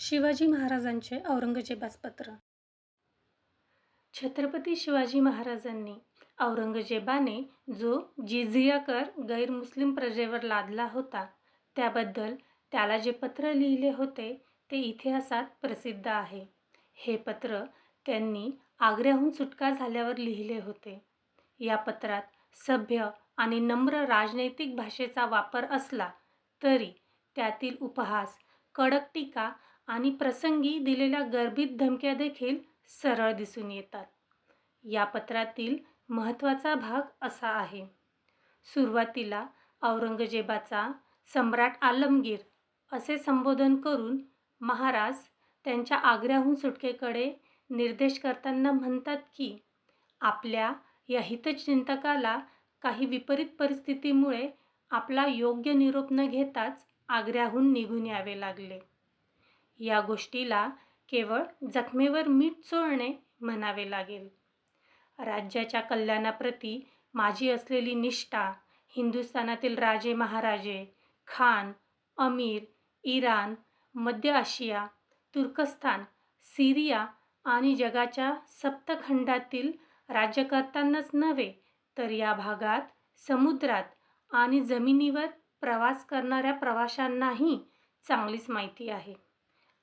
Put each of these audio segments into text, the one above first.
शिवाजी महाराजांचे औरंगजेबास पत्र. छत्रपती शिवाजी महाराजांनी औरंगजेबाने जो जिझिया कर गैरमुस्लिम प्रजेवर लादला होता त्याबद्दल त्याला जे पत्र लिहिले होते ते इतिहासात प्रसिद्ध आहे. हे पत्र त्यांनी आग्र्याहून सुटका झाल्यावर लिहिले होते. या पत्रात सभ्य आणि नम्र राजनैतिक भाषेचा वापर असला तरी त्यातील उपहास कडक टीका आणि प्रसंगी दिलेल्या गर्भित धमक्या देखील सरळ दिसून येतात. या पत्रातील महत्त्वाचा भाग असा आहे. सुरुवातीला औरंगजेबाचा सम्राट आलमगीर असे संबोधन करून महाराज त्यांच्या आग्र्याहून सुटकेकडे निर्देश करताना म्हणतात की आपल्या या हितचिंतकाला काही विपरीत परिस्थितीमुळे आपला योग्य निरोप न घेताच आग्र्याहून निघून यावे लागले. या गोष्टीला केवळ जखमेवर मीठ चोळणे म्हणावे लागेल. राज्याच्या कल्याणाप्रती माझी असलेली निष्ठा हिंदुस्थानातील राजे महाराजे खान अमीर इराण मध्य आशिया तुर्कस्तान सिरिया आणि जगाच्या सप्तखंडातील राज्यकर्त्यांनाच नव्हे तर या भागात समुद्रात आणि जमिनीवर प्रवास करणाऱ्या प्रवाशांनाही चांगलीच माहिती आहे.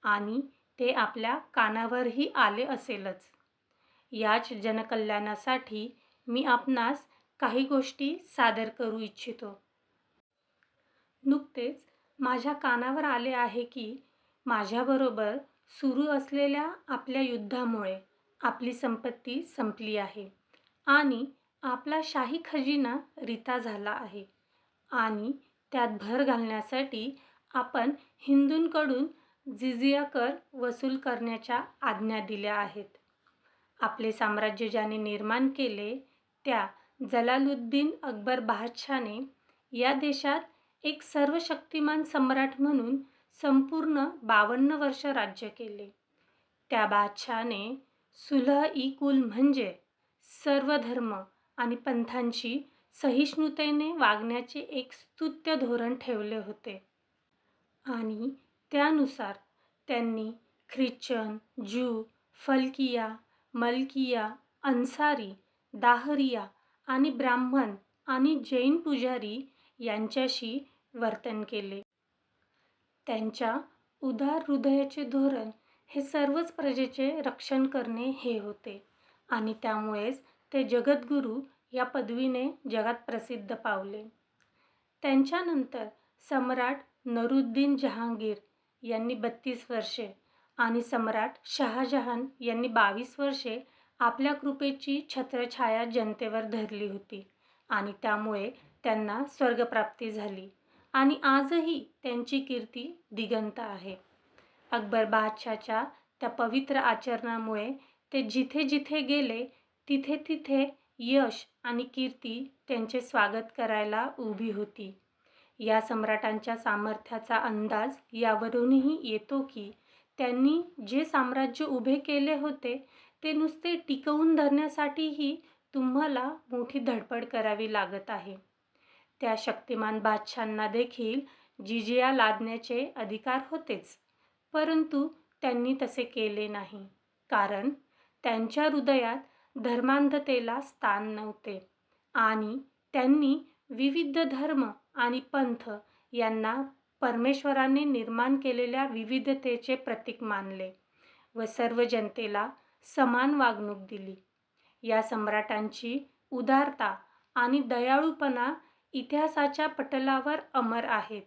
आणि ते आपल्या कानावरही आले असेलच. याच जनकल्याणासाठी मी आपणास काही गोष्टी सादर करू इच्छितो. नुकतेच माझ्या कानावर आले आहे की माझ्याबरोबर सुरू असलेल्या आपल्या युद्धामुळे आपली संपत्ती संपली आहे आणि आपला शाही खजिना रिता झाला आहे आणि त्यात भर घालण्यासाठी आपण हिंदूंकडून जिजिया कर वसूल करण्याच्या आज्ञा दिल्या आहेत. आपले साम्राज्य ज्याने निर्माण केले त्या जलालुद्दीन अकबर बादशाने या देशात एक सर्वशक्तिमान सम्राट म्हणून संपूर्ण बावन्न वर्ष राज्य केले. त्या बादशाने सुलह ई कुल म्हणजे सर्व धर्म आणि पंथांशी सहिष्णुतेने वागण्याचे एक स्तुत्य धोरण ठेवले होते. आणि त्यानुसार त्यांनी ख्रिश्चन ज्यू फलकिया मलकिया अन्सारी दाहरिया आणि ब्राह्मण आणि जैन पुजारी यांच्याशी वर्तन केले. त्यांच्या उदार हृदयाचे धोरण हे सर्वच प्रजेचे रक्षण करणे हे होते आणि त्यामुळेच ते जगद्गुरू या पदवीने जगात प्रसिद्ध पावले. त्यांच्यानंतर सम्राट नरुद्दीन जहांगीर यांनी बत्तीस वर्षे आणि सम्राट शहाजहान यांनी बावीस वर्षे आपल्या कृपेची छत्रछाया जनतेवर धरली होती आणि त्यामुळे त्यांना स्वर्गप्राप्ती झाली आणि आजही त्यांची कीर्ती दिगंत आहे. अकबर बादशाच्या त्या पवित्र आचरणामुळे ते जिथे जिथे गेले तिथे तिथे यश आणि कीर्ती त्यांचे स्वागत करायला उभी होती. या सम्राटांच्या सामर्थ्याचा अंदाज यावरूनही येतो की त्यांनी जे साम्राज्य उभे केले होते ते नुसते टिकवून धरण्यासाठीही तुम्हाला मोठी धडपड करावी लागत आहे. त्या शक्तिमान बादशांना देखील जिजिया लादण्याचे अधिकार होतेच परंतु त्यांनी तसे केले नाही कारण त्यांच्या हृदयात धर्मांधतेला स्थान नव्हते आणि त्यांनी विविध धर्म आणि पंथ यांना परमेश्वराने निर्माण केलेल्या विविधतेचे प्रतीक मानले व सर्व जनतेला समान वागणूक दिली. या सम्राटांची उदारता आणि दयाळूपणा इतिहासाच्या पटलावर अमर आहेत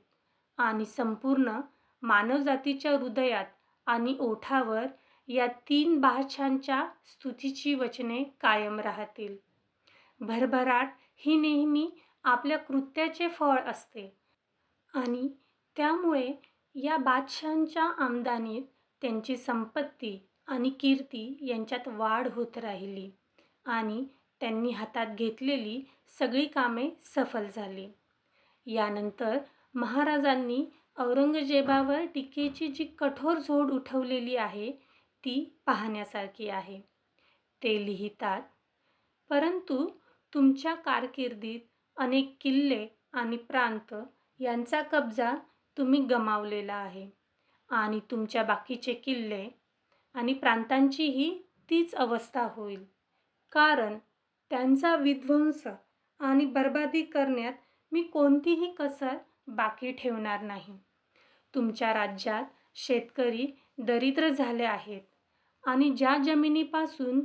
आणि संपूर्ण मानवजातीच्या हृदयात आणि ओठावर या तीन बादशांच्या स्तुतीची वचने कायम राहतील. भरभराट ही नेहमी आपल्या कृत्याचे फळ असते. आणि त्यामुळे या बादशहांच्या आमदानीत त्यांची संपत्ती आणि कीर्ती यांच्यात वाढ होत राहिली आणि त्यांनी हातात घेतलेली सगळी कामे सफल झाली. यानंतर महाराजांनी औरंगजेबावर टीकेची जी कठोर झोड उठवलेली आहे ती पाहण्यासारखी आहे. ते लिहितात परंतु तुमच्या कारकिर्दीत अनेक किल्ले आणि प्रांत यांचा कब्जा तुम्ही गमावलेला आहे. आणि तुमच्या बाकीचे किल्ले आणि प्रांतांचीही तीच अवस्था होईल. कारण त्यांचा विध्वंस आणि बर्बादी करण्यात मी कोणतीही कसर बाकी ठेवणार नाही. तुमच्या राज्यात शेतकरी दरिद्र झाले आहेत आणि ज्या जमिनीपासून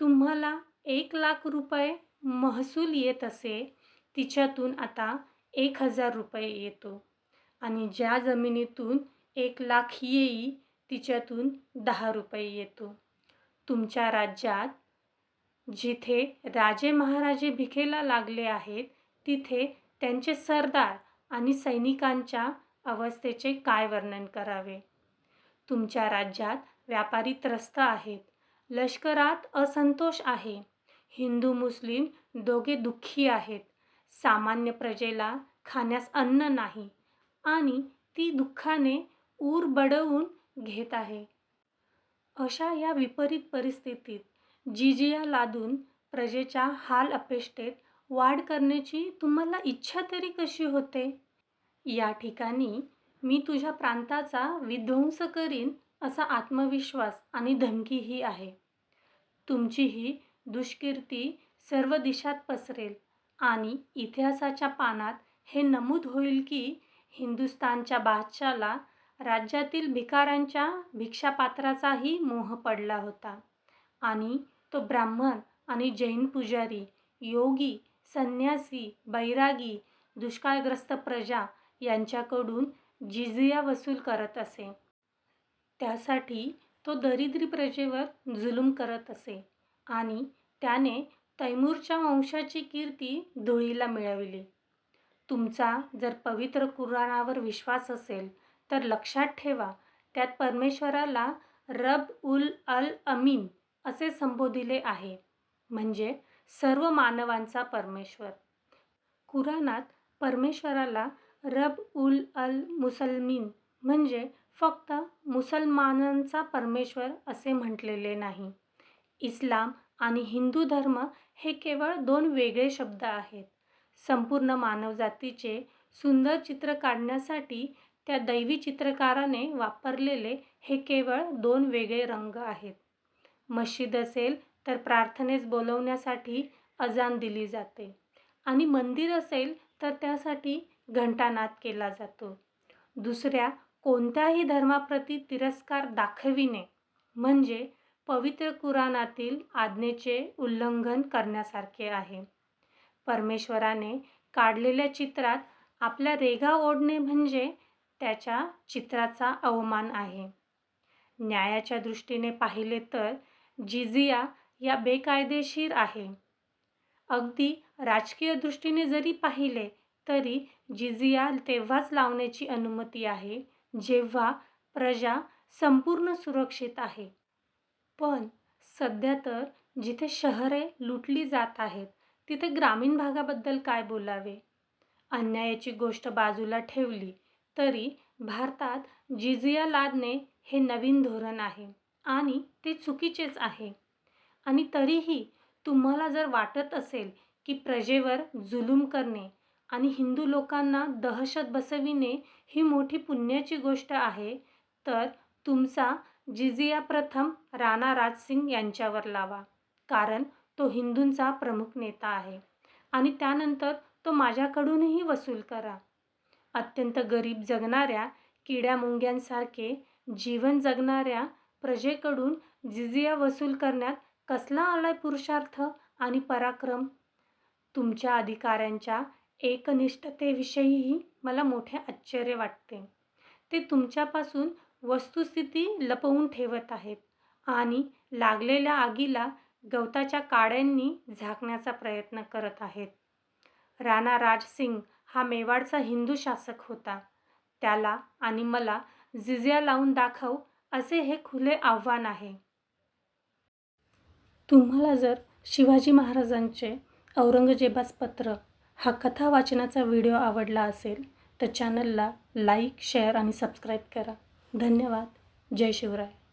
तुम्हाला एक लाख रुपये महसूल येत असे तिच्यातून आता एक हजार रुपये येतो. आणि ज्या जमिनीतून एक लाख येई तिच्यातून दहा रुपये येतो. तुमच्या राज्यात जिथे राजे महाराजे भिकेला लागले आहेत तिथे त्यांचे सरदार आणि सैनिकांच्या अवस्थेचे काय वर्णन करावे? तुमच्या राज्यात व्यापारी त्रस्त आहेत. लष्करात असंतोष आहे. हिंदू मुस्लिम दोघे दुःखी आहेत. सामान्य प्रजेला खाण्यास अन्न नाही आणि ती दुःखाने ऊर बडवून घेत आहे. अशा या विपरीत परिस्थितीत जिजिया लादून प्रजेच्या हाल अपेष्टेत वाढ करण्याची तुम्हाला इच्छा तरी कशी होते? या ठिकाणी मी तुझ्या प्रांताचा विध्वंस करीन असा आत्मविश्वास आणि धमकीही आहे. तुमची ही दुष्कीर्ती सर्व दिशात पसरेल. आणि इतिहासाच्या पानात हे नमूद होईल की हिंदुस्थानच्या बादशाला राज्यातील भिकाऱ्यांच्या भिक्षापात्राचाही मोह पडला होता. आणि तो ब्राह्मण आणि जैन पुजारी योगी संन्यासी बैरागी दुष्काळग्रस्त प्रजा यांच्याकडून जिजिया वसूल करत असे. त्यासाठी तो दरिद्री प्रजेवर जुलूम करत असे आणि त्याने तैमूरच्या वंशाची कीर्ती धुळीला मिळवली. तुमचा जर पवित्र कुराणावर विश्वास असेल तर लक्षात ठेवा त्यात परमेश्वराला रब उल अल अमीन असे संबोधिले आहे. म्हणजे सर्व मानवांचा परमेश्वर. कुराणात परमेश्वराला रब उल अल मुसलमीन म्हणजे फक्त मुसलमानांचा परमेश्वर असे म्हटलेले नाही. इस्लाम आणि हिंदू धर्म हे केवळ दोन वेगळे शब्द आहेत. संपूर्ण मानवजातीचे सुंदर चित्र काढण्यासाठी त्या दैवी चित्रकाराने वापरलेले हे केवळ दोन वेगळे रंग आहेत. मशीद असेल तर प्रार्थनेस बोलवण्यासाठी अजान दिली जाते आणि मंदिर असेल तर त्यासाठी घंटानाद केला जातो. दुसऱ्या कोणत्याही धर्माप्रती तिरस्कार दाखविणे म्हणजे पवित्र कुराणातील आज्ञेचे उल्लंघन करण्यासारखे आहे. परमेश्वराने काढलेल्या चित्रात आपल्या रेघा ओढणे म्हणजे त्याच्या चित्राचा अवमान आहे. न्यायाच्या दृष्टीने पाहिले तर जिजिया या बेकायदेशीर आहे. अगदी राजकीय दृष्टीने जरी पाहिले तरी जिजिया तेव्हाच लावण्याची अनुमती आहे जेव्हा प्रजा संपूर्ण सुरक्षित आहे. पण सध्या तर जिथे शहरे लुटली जात आहेत तिथे ग्रामीण भागाबद्दल काय बोलावे? अन्यायाची गोष्ट बाजूला ठेवली तरी भारतात जिजिया लादणे हे नवीन धोरण आहे आणि ते चुकीचेच आहे. आणि तरीही तुम्हाला जर वाटत असेल की प्रजेवर जुलूम करणे आणि हिंदू लोकांना दहशत बसविणे ही मोठी पुण्याची गोष्ट आहे तर तुमचा जिजिया प्रथम राणा राजसिंग यांच्यावर लावा. कारण तो हिंदूंचा प्रमुख नेता आहे. आणि त्यानंतर तो माझ्याकडूनही वसूल करा. अत्यंत गरीब जगणाऱ्या किड्या मुंग्यांसारखे जीवन जगणाऱ्या प्रजेकडून जिजिया वसूल करण्यात कसला आलाय पुरुषार्थ आणि पराक्रम? तुमच्या अधिकाऱ्यांच्या एकनिष्ठतेविषयीही मला मोठे आश्चर्य वाटते. ते तुमच्यापासून वस्तुस्थिती लपवून ठेवत आहेत आणि लागलेल्या आगीला गवताच्या काड्यांनी झाकण्याचा प्रयत्न करत आहेत. राणा राजसिंग हा मेवाडचा हिंदू शासक होता. त्याला आणि मला जिजिया लावून दाखव असे हे खुले आव्हान आहे. तुम्हाला जर शिवाजी महाराजांचे औरंगजेबास पत्र हा कथा वाचनाचा व्हिडिओ आवडला असेल तर चॅनलला लाईक शेअर आणि सबस्क्राईब करा. धन्यवाद. जय शिवराय.